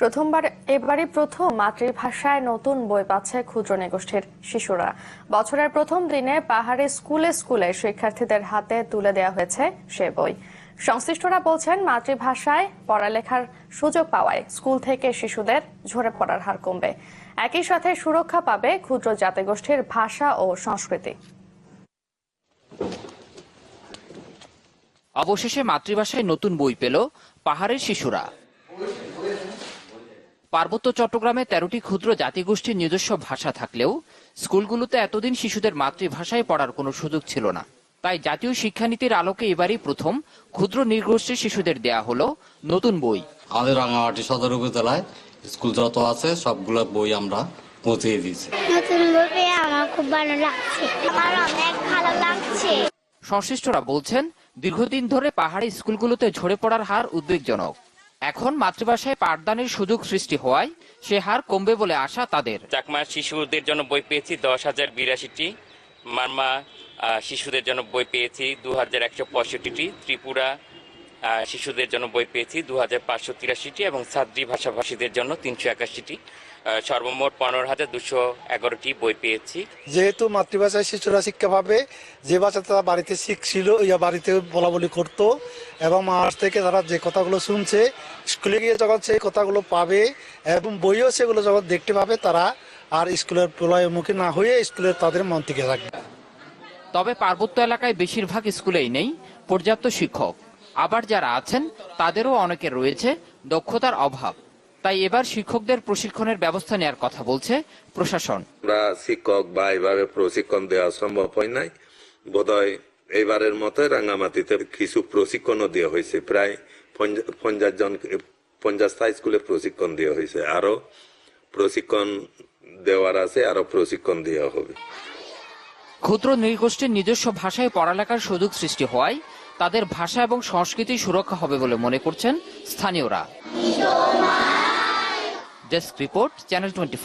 প্রথমবার এবারে প্রথম মাতৃভাষায় নতুন বই পাচ্ছে ক্ষুদ্র নিগোষ্ঠীর শিশুরা। বছরের প্রথম দিনে পাহাড়ে স্কুলে স্কুলে শিক্ষার্থীদের হাতে তুলে দেওয়া হয়েছে সে বই। সংশ্লিষ্টরা বলছেন, মাতৃভাষায় পড়ালেখার সুযোগ পাওয়ায় স্কুল থেকে শিশুদের ঝরে পড়ার হার কমবে। একই সাথে সুরক্ষা পাবে ক্ষুদ্র জাতিগোষ্ঠীর ভাষা ও সংস্কৃতি। অবশেষে মাতৃভাষায় নতুন বই পেল পাহাড়ের শিশুরা। পার্বত্য চট্টগ্রামে তেরোটি ক্ষুদ্র জাতিগোষ্ঠীর নিজস্ব ভাষা থাকলেও স্কুলগুলোতে এতদিন শিশুদের মাতৃভাষায় পড়ার কোনো সুযোগ ছিল না। তাই জাতীয় শিক্ষানীতির আলোকে এবারই প্রথম ক্ষুদ্র নির্গোষ্ঠীর শিশুদের দেয়া হলো নতুন বই। আমাদের রাঙামাটি সদর উপজেলায় স্কুল যত আছে সবগুলো বই আমরা পৌঁছে দিয়েছি। নতুন বই আমার খুব ভালো লাগছে। আমার অনেক ভালো লাগছে। সংশ্লিষ্টরা বলছেন দীর্ঘদিন ধরে পাহাড়ি স্কুলগুলোতে ঝরে পড়ার হার উদ্বেগজনক। এখন মাতৃভাষায় পাঠদানের সুযোগ সৃষ্টি হওয়ায় সে হার কমবে বলে আশা তাদের। চাকমা শিশুদের জন্য বই পেয়েছি দশ হাজার বিরাশিটি, মারমা শিশুদের জন্য বই পেয়েছি দু হাজার একশো পঁয়ষট্টিটি, ত্রিপুরা শিশুদের জন্য বই পেয়েছি দু হাজার পাঁচশো তিরাশিটি এবং সাদ্রি ভাষাভাষীদের জন্য তিনশো একাশিটি। সর্বমোট পনেরো হাজার দুশো এগারোটি বই পেয়েছি। যেহেতু মাতৃভাষায় শিশুরা শিক্ষা পাবে যে ভাষা তারা বাড়িতে শিখছিল ইয়া বাড়িতে বলা বলি করতো এবং মাস থেকে তারা যে কথাগুলো শুনছে স্কুলে গিয়ে যখন সেই কথাগুলো পাবে এবং বইও সেগুলো যখন দেখতে পাবে তারা আর স্কুলের প্রলয়মুখী না হয়ে স্কুলের তাদের মন থেকে থাকবে। তবে পার্বত্য এলাকায় বেশিরভাগ স্কুলেই নেই পর্যাপ্ত শিক্ষক। আবার যারা আছেন তাদেরও অনেকে রয়েছে দক্ষতার অভাব। তাই এবার শিক্ষকদের প্রশিক্ষণের ব্যবস্থা নেওয়ার কথা বলছে প্রশাসন। শিক্ষক বা এভাবে প্রশিক্ষণ দেওয়া সম্ভব হয় নাই। বোধহয় এবারের মতো রাঙ্গামাটিতে কিছু প্রশিক্ষণও দেওয়া হয়েছে। প্রায় পঞ্চাশ জন পঞ্চাশটা স্কুলে প্রশিক্ষণ দেওয়া হয়েছে। আরও প্রশিক্ষণ দেওয়ার আছে আরও প্রশিক্ষণ দেওয়া হবে। ক্ষুদ্র নৃগোষ্ঠীর নিজস্ব ভাষায় পড়ালেখার সুযোগ সৃষ্টি হওয়ায় তাদের ভাষা এবং সংস্কৃতি সুরক্ষা হবে বলে মনে করছেন স্থানীয়রা। Desk report channel twenty